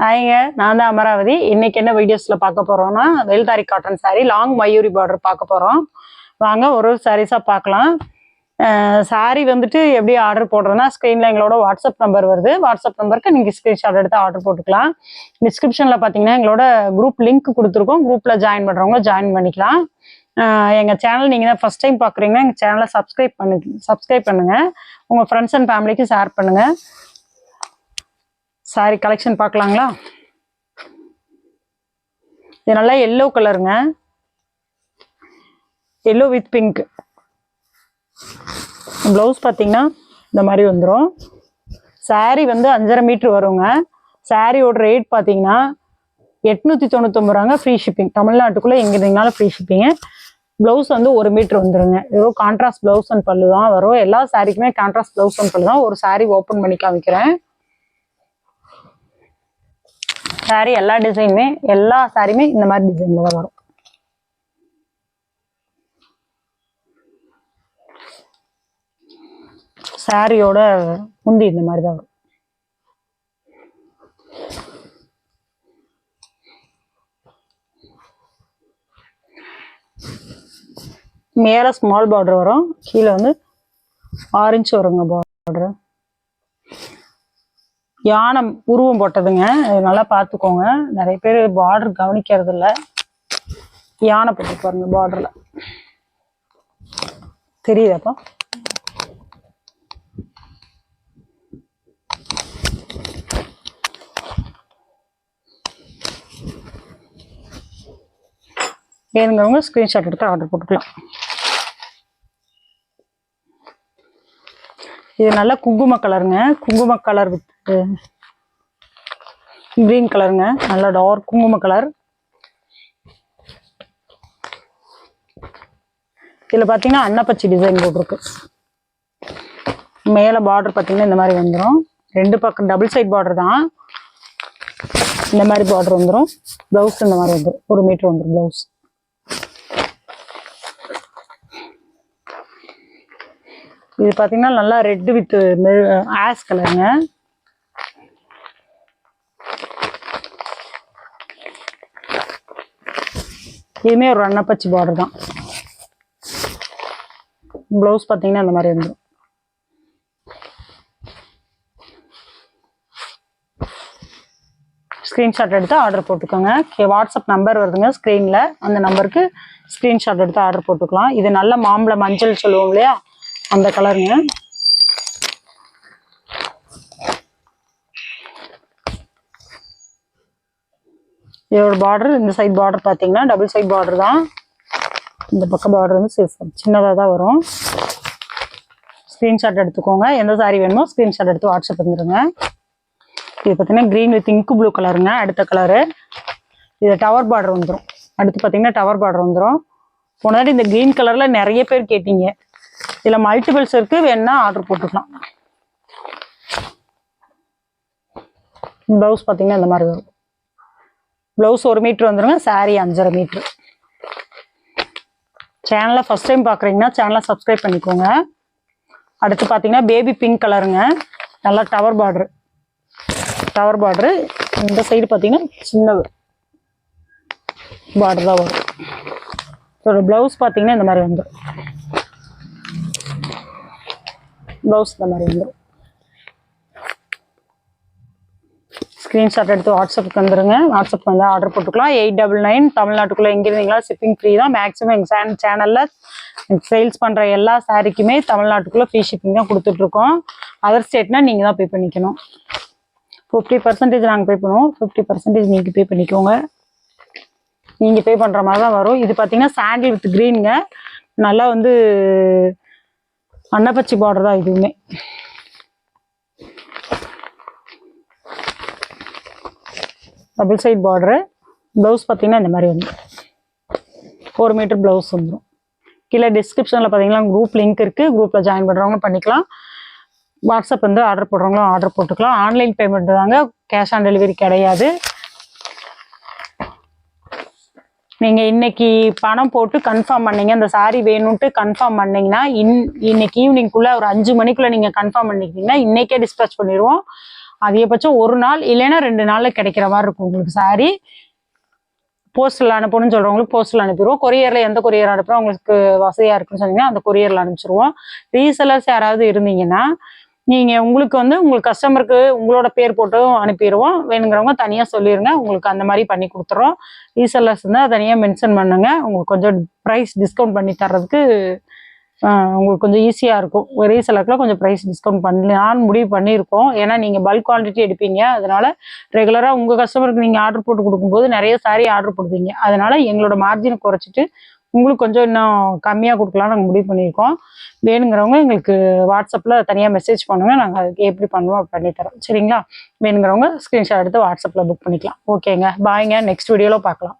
ஹாய்ங்க நான் தான் அமராவதி. இன்னைக்கு என்ன வீடியோஸில் பார்க்க போகிறோம்னா வெல்தாரி cotton sari long Mayuri border பார்க்க போகிறோம் வாங்க ஒரு ஒரு சாரீஸாக பார்க்கலாம். சாரீ வந்துட்டு எப்படி ஆர்டர் போடுறதுன்னா ஸ்க்ரீனில் எங்களோட வாட்ஸ்அப் நம்பர் வருது. வாட்ஸ்அப் நம்பருக்கு நீங்கள் ஸ்க்ரீன்ஷாட் எடுத்து ஆர்டர் போட்டுக்கலாம். டிஸ்கிரிப்ஷனில் பார்த்தீங்கன்னா எங்களோட குரூப் லிங்க் கொடுத்துருக்கோம். குரூப்பில் ஜாயின் பண்ணுறவங்க ஜாயின் பண்ணிக்கலாம். எங்கள் சேனல் நீங்கள் தான் ஃபஸ்ட் டைம் பார்க்குறீங்கன்னா எங்கள் சேனலை சப்ஸ்கிரைப் பண்ணு சப்ஸ்கிரைப் பண்ணுங்கள் உங்கள் ஃப்ரெண்ட்ஸ் அண்ட் ஃபேமிலிக்கு ஷேர் பண்ணுங்கள் சாரி கலெக்ஷன் பார்க்கலாங்களா? இது நல்லா எல்லோ கலருங்க எல்லோ வித் பிங்க் ப்ளவுஸ் பார்த்தீங்கன்னா இந்த மாதிரி வந்துடும் saree வந்து அஞ்சரை மீட்ரு வருங்க. சாரியோட ரேட் பார்த்தீங்கன்னா எட்நூற்றி தொண்ணூத்தொம்பது ரூபாங்க ஃப்ரீ ஷிப்பிங் தமிழ்நாட்டுக்குள்ளே எங்கே இருந்தீங்கனாலும் ஃப்ரீ ஷிப்பிங்கு ப்ளவுஸ் வந்து ஒரு மீட்ரு வந்துருங்க. ஏதோ கான்ட்ராஸ்ட் ப்ளவுஸ் அண்ட் பல்லு தான் வரும். எல்லா சாரிக்குமே கான்ட்ராஸ்ட் ப்ளவுஸ் அண்ட் பல்லு தான். ஒரு சாரீ ஓப்பன் பண்ணி காமிக்கிறேன். சாரி எல்லா டிசைனுமே எல்லா சாரியுமே இந்த மாதிரி டிசைன்ல தான் வரும். சாரியோட முந்தி இந்த மாதிரி தான் வரும். மேலே ஸ்மால் பார்டர் வரும். கீழே வந்து ஆரஞ்சு வருங்க பார்டர் யானை உருவம் போட்டதுங்க. நல்லா பார்த்துக்கோங்க. நிறைய பேர் பார்டர் கவனிக்கிறது இல்லை யானை போட்டு பாருங்க பார்டரில் தெரியுதாப்பா வேணுங்கிறவங்க ஸ்க்ரீன்ஷாட் எடுத்து ஆர்டர் போட்டுக்கலாம். இது நல்லா குங்கும கலருங்க குங்கும கலர் வித் கிரீன் கலருங்க நல்லா டார்க் குங்கும கலர் இதில் பார்த்தீங்கன்னா அன்னப்பச்சி டிசைன் போட்டிருக்கு. மேலே பார்டர் பார்த்தீங்கன்னா இந்த மாதிரி வந்துடும் ரெண்டு பக்கம் டபுள் சைட் பார்டர் தான். இந்த மாதிரி பார்டர் வந்துடும் ப்ளவுஸ் இந்த மாதிரி வந்துடும் ஒரு மீட்டர் வந்துடும் ப்ளவுஸ் இது பார்த்தீங்கன்னா நல்லா ரெட்டு வித் ஆஸ் கலருங்க இதுவுமே ஒரு அன்னப்பச்சி பார்டர் தான். ப்ளவுஸ் பார்த்தீங்கன்னா அந்த மாதிரி வந்துடும் ஸ்க்ரீன்ஷாட் எடுத்து ஆர்டர் போட்டுக்கோங்க. வாட்ஸ்அப் நம்பர் வருதுங்க ஸ்க்ரீனில் அந்த நம்பருக்கு ஸ்க்ரீன்ஷாட் எடுத்து ஆர்டர் போட்டுக்கலாம். இது நல்ல மாம்பழ மஞ்சள் சொல்லுவோம் இல்லையா? அந்த கலருங்க இதோட பார்டர் இந்த சைட் பார்டர் பார்த்தீங்கன்னா டபுள் சைட் பார்டர் தான். இந்த பக்கம் பார்டர் வந்து சின்னதாக தான் வரும். ஸ்க்ரீன்ஷாட் எடுத்துக்கோங்க. எந்த சாரி வேணுமோ ஸ்க்ரீன்ஷாட் எடுத்து வாட்ஸ்அப் வந்துடுங்க இது பார்த்தீங்கன்னா க்ரீன் வித் இங்கு ப்ளூ கலருங்க அடுத்த கலரு இது டவர் பார்டர் வந்துடும் அடுத்து பார்த்தீங்கன்னா டவர் பார்டர் வந்துடும் போனதாட்டி இந்த க்ரீன் கலரில் நிறைய பேர் கேட்டீங்க. இதில் மல்டிபிள்ஸ் இருக்குது வேணுன்னா ஆர்டர் போட்டுக்கலாம். ப்ளவுஸ் பார்த்தீங்கன்னா இந்த மாதிரி வரும். ப்ளவுஸ் ஒரு மீட்ரு வந்துருங்க சாரீ அஞ்சரை மீட்ரு சேனலை ஃபஸ்ட் டைம் பார்க்குறீங்கன்னா சேனலை சப்ஸ்கிரைப் பண்ணிக்கோங்க. அடுத்து பார்த்தீங்கன்னா பேபி பிங்க் கலருங்க நல்லா டவர் பார்டரு டவர் பார்டரு இந்த சைடு பார்த்தீங்கன்னா சின்ன பார்டர் தான் வரும். இதோட ப்ளவுஸ் பார்த்தீங்கன்னா இந்த மாதிரி வந்துடும் ப்ளவுஸ் இந்த மாதிரி வந்துடும் ஸ்க்ரீன்ஷாட் எடுத்து வாட்ஸ்அப்புக்கு வந்துருங்க. வாட்ஸ்அப் வந்து ஆர்டர் போட்டுக்கலாம். எயிட் டபுள் நைன் தமிழ்நாட்டுக்குள்ளே எங்கே இருந்தீங்களா ஷிப்பிங் ஃப்ரீ தான். மேக்ஸிமம் எங்கள் சேனலில் சேல்ஸ் பண்ணுற எல்லா சாரிக்குமே தமிழ்நாட்டுக்குள்ளே ஃப்ரீ ஷிப்பிங் தான் கொடுத்துட்ருக்கோம். அதர் ஸ்டேட்னா நீங்கள் தான் பே பண்ணிக்கணும். ஃபிஃப்டி பர்சன்டேஜ் நாங்கள் பே பண்ணுவோம். ஃபிஃப்டி பர்சன்டேஜ் நீங்கள் பே பண்ணிக்கோங்க. நீங்கள் பே பண்ணுற மாதிரி தான் வரும். இது பார்த்தீங்கன்னா சாண்டில் வித் க்ரீனுங்க நல்லா வந்து அன்னப்பச்சி பார்டர் தான் இதுவுமே. டபுள் சைட் பார்டரு ப்ளவுஸ் பார்த்தீங்கன்னா இந்த மாதிரி வந்துடும் ஃபோர் மீட்டர் ப்ளவுஸ் வந்துடும் கீழே டிஸ்கிரிப்ஷனில் பார்த்தீங்கன்னா குரூப் லிங்க் இருக்குது குரூப்பில் ஜாயின் பண்ணுறவங்களும் பண்ணிக்கலாம். வாட்ஸ்அப் வந்து ஆர்டர் போடுறவங்களும் ஆர்டர் போட்டுக்கலாம். ஆன்லைன் பேமெண்ட் தாங்க. கேஷ் ஆன் டெலிவரி கிடையாது. நீங்கள் இன்னைக்கு பணம் போட்டு கன்ஃபார்ம் பண்ணீங்க. அந்த சாரி வேணும்ட்டு கன்ஃபார்ம் பண்ணீங்கன்னா இன் இன்னைக்கு ஈவினிங்குள்ளே ஒரு அஞ்சு மணிக்குள்ளே நீங்கள் கன்ஃபார்ம் பண்ணிக்கிட்டீங்கன்னா இன்றைக்கே டிஸ்பேச் பண்ணிடுவோம். அதிகபட்சம் ஒரு நாள் இல்லைன்னா ரெண்டு நாளில் கிடைக்கிற மாதிரி இருக்கும் உங்களுக்கு saree. போஸ்டல் அனுப்பணும்னு சொல்கிறவங்களுக்கு போஸ்டல் அனுப்பிடுவோம். கொரியரில் எந்த கொரியர் அனுப்புகிறோம் உங்களுக்கு வசதியாக இருக்குன்னு சொன்னீங்கன்னா அந்த கொரியரில் அனுப்பிச்சிருவோம். ரீசெலர்ஸ் யாராவது இருந்தீங்கன்னா நீங்கள் உங்களுக்கு வந்து உங்களுக்கு கஸ்டமருக்கு உங்களோட பேர் போட்டும் அனுப்பிடுவோம். வேணுங்கிறவங்க தனியாக சொல்லிடுங்க உங்களுக்கு அந்த மாதிரி பண்ணி கொடுத்துறோம். ரீசெல்லர்ஸ் இருந்தால் தனியாக மென்ஷன் பண்ணுங்கள் உங்களுக்கு கொஞ்சம் ப்ரைஸ் டிஸ்கவுண்ட் பண்ணி தர்றதுக்கு உங்களுக்கு கொஞ்சம் ஈஸியாக இருக்கும். ஒரே சிலருக்குலாம் கொஞ்சம் ப்ரைஸ் டிஸ்கவுண்ட் பண்ணலான்னு முடிவு பண்ணியிருக்கோம். ஏன்னா நீங்கள் பல்க் குவான்டிட்டி எடுப்பீங்க. அதனால் ரெகுலராக உங்கள் கஸ்டமருக்கு நீங்கள் ஆர்டர் போட்டு கொடுக்கும்போது நிறைய சாரீ ஆர்டர் போடுவீங்க. அதனால் எங்களோட மார்ஜினை குறைச்சிட்டு உங்களுக்கு கொஞ்சம் இன்னும் கம்மியாக கொடுக்கலாம்னு நாங்கள் முடிவு பண்ணியிருக்கோம். வேணுங்கிறவங்க எங்களுக்கு வாட்ஸ்அப்பில் தனியாக மெசேஜ் பண்ணுங்கள் நாங்கள் அதுக்கு எப்படி பண்ணுவோம் பண்ணித்தரோம் சரிங்களா? வேணுங்கிறவங்க ஸ்க்ரீன்ஷாட் எடுத்து வாட்ஸ்அப்பில் புக் பண்ணிக்கலாம். ஓகேங்க பாய்ங்க நெக்ஸ்ட் வீடியோவில் பார்க்கலாம்.